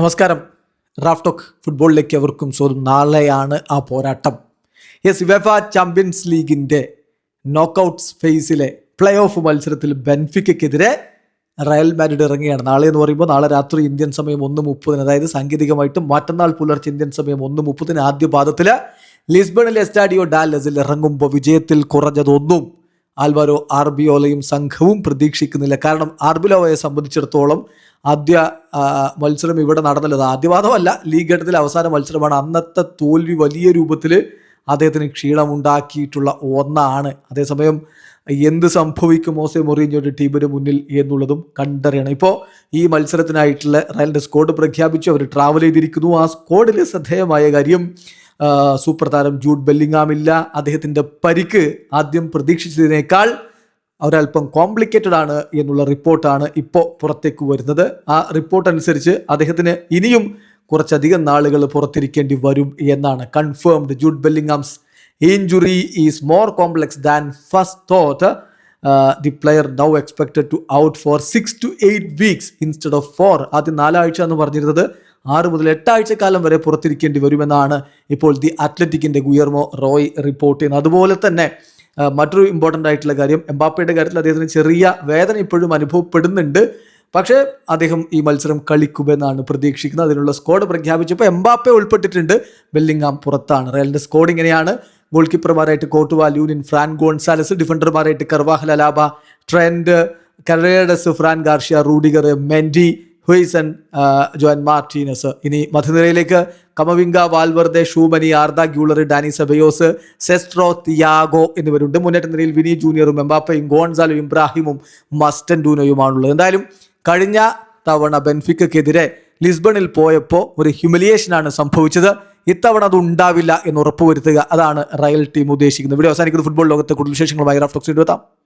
നമസ്കാരം. റാഫ്ടോക്ക് ഫുട്ബോളിലേക്ക് അവർക്കും സ്വന്തം നാളെയാണ് ആ പോരാട്ടം. യെസ് വെഫ ചാമ്പ്യൻസ് ലീഗിന്റെ നോക്കൗട്ട്സ് ഫേസിലെ പ്ലേ ഓഫ് മത്സരത്തിൽ ബെൻഫിക്കെതിരെ റയൽ മാഡ്രിഡ് ഇറങ്ങുകയാണ്. നാളെ എന്ന് പറയുമ്പോൾ നാളെ രാത്രി ഇന്ത്യൻ സമയം ഒന്ന് മുപ്പതിന് അതായത് സാങ്കേതികമായിട്ടും മറ്റന്നാൾ പുലർച്ചെ ഇന്ത്യൻ സമയം ഒന്ന് മുപ്പതിന് ആദ്യ പാദത്തിൽ ലിസ്ബണിലെ എസ്റ്റാഡിയോ ഡാലസിൽ ഇറങ്ങുമ്പോൾ വിജയത്തിൽ കുറഞ്ഞതൊന്നും ആൽവാരോ ആർബിയോലയും സംഘവും പ്രതീക്ഷിക്കുന്നില്ല. കാരണം ആർബിലോയെ സംബന്ധിച്ചിടത്തോളം ആദ്യ മത്സരം ഇവിടെ നടന്നുള്ളത് ആദ്യവാദമല്ല ലീഗ് ഘട്ടത്തിലെ അവസാന മത്സരമാണ്. അന്നത്തെ തോൽവി വലിയ രൂപത്തിൽ അദ്ദേഹത്തിന് ക്ഷീണമുണ്ടാക്കിയിട്ടുള്ള ഒന്നാണ്. അതേസമയം എന്ത് സംഭവിക്കും മോസെ മൊറീഞ്ഞോയുടെ ടീമിന് മുന്നിൽ എന്നുള്ളതും കണ്ടറിയണം. ഇപ്പോൾ ഈ മത്സരത്തിനായിട്ടുള്ള റയലിന്റെ സ്കോഡ് പ്രഖ്യാപിച്ചു. അവർ ട്രാവൽ ചെയ്തിരിക്കുന്നു. ആ സ്ക്വാഡിൽ ശ്രദ്ധേയമായ കാര്യം സൂപ്പർ താരം ജൂഡ് ബെല്ലിങ്ങാമില്ല അദ്ദേഹത്തിന്റെ പരിക്ക് ആദ്യം പ്രതീക്ഷിച്ചതിനേക്കാൾ ഒരല്പം കോംപ്ലിക്കേറ്റഡ് ആണ് എന്നുള്ള റിപ്പോർട്ടാണ് ഇപ്പോൾ പുറത്തേക്ക് വരുന്നത്. ആ റിപ്പോർട്ട് അനുസരിച്ച് അദ്ദേഹത്തിന് ഇനിയും കുറച്ചധികം നാളുകൾ പുറത്തിരിക്കേണ്ടി വരും എന്നാണ് confirmed Jude Bellingham's injury is more complex than first thought the player now expected to out for six to eight weeks instead of four ആദ്യം നാലാഴ്ച എന്ന് പറഞ്ഞിരുന്നത് ആറ് മുതൽ എട്ടാഴ്ച കാലം വരെ പുറത്തിരിക്കേണ്ടി വരുമെന്നാണ് ഇപ്പോൾ ദി അത്ലറ്റിക്കിന്റെ ഗുയർമോ റോയ് റിപ്പോർട്ട് ചെയ്യുന്നത്. അതുപോലെ തന്നെ മറ്റൊരു ഇമ്പോർട്ടന്റ് ആയിട്ടുള്ള കാര്യം എംബാപ്പയുടെ കാര്യത്തിൽ അദ്ദേഹത്തിന് ചെറിയ വേദന ഇപ്പോഴും അനുഭവപ്പെടുന്നുണ്ട്. പക്ഷേ അദ്ദേഹം ഈ മത്സരം കളിക്കുമെന്നാണ് പ്രതീക്ഷിക്കുന്നത്. അതിനുള്ള സ്ക്വാഡ് പ്രഖ്യാപിച്ചപ്പോൾ എംബാപ്പെ ഉൾപ്പെട്ടിട്ടുണ്ട്. ബെല്ലിങ്ങാം പുറത്താണ്. റയലിന്റെ സ്കോഡ് ഇങ്ങനെയാണ്. ഗോൾ കീപ്പർമാരായിട്ട് Courtois Lunin Fran Gonzalez ഡിഫൻഡർമാരായിട്ട് Carvajal Alaba Trent Carreras Fran Garcia Rudiger Mendy Huijsen ആ, ജോൻ മാർട്ടീനസ്. ഇനി മധ്യനിരയിലേക്ക് Camavinga Valverde Tchouameni Arda Guler Dani Ceballos സെസ്ട്രോ Thiago എന്നിവരുണ്ട്. മുന്നേറ്റ നിരയിൽ വിനി ജൂനിയറും എംബാപ്പയും ഗോൺസാലും ഇബ്രാഹിമും മസ്റ്റൻ ഡൂനോയുമാണുള്ളത്. എന്തായാലും കഴിഞ്ഞ തവണ ബെൻഫിക്കെതിരെ ലിസ്ബണിൽ പോയപ്പോൾ ഒരു ഹ്യൂമിലിയേഷനാണ് സംഭവിച്ചത്. ഇത്തവണ അത് ഉണ്ടാവില്ല എന്ന് ഉറപ്പുവരുത്തുക. അതാണ് റയൽ ടീം ഉദ്ദേശിക്കുന്നത്. ഇവിടെ അവസാനിക്കുന്ന ഫുട്ബോൾ ലോകത്തെ കൂടുതൽ വിശേഷങ്ങളുമായി റാഫ്റ്റോക്സ് എത്താം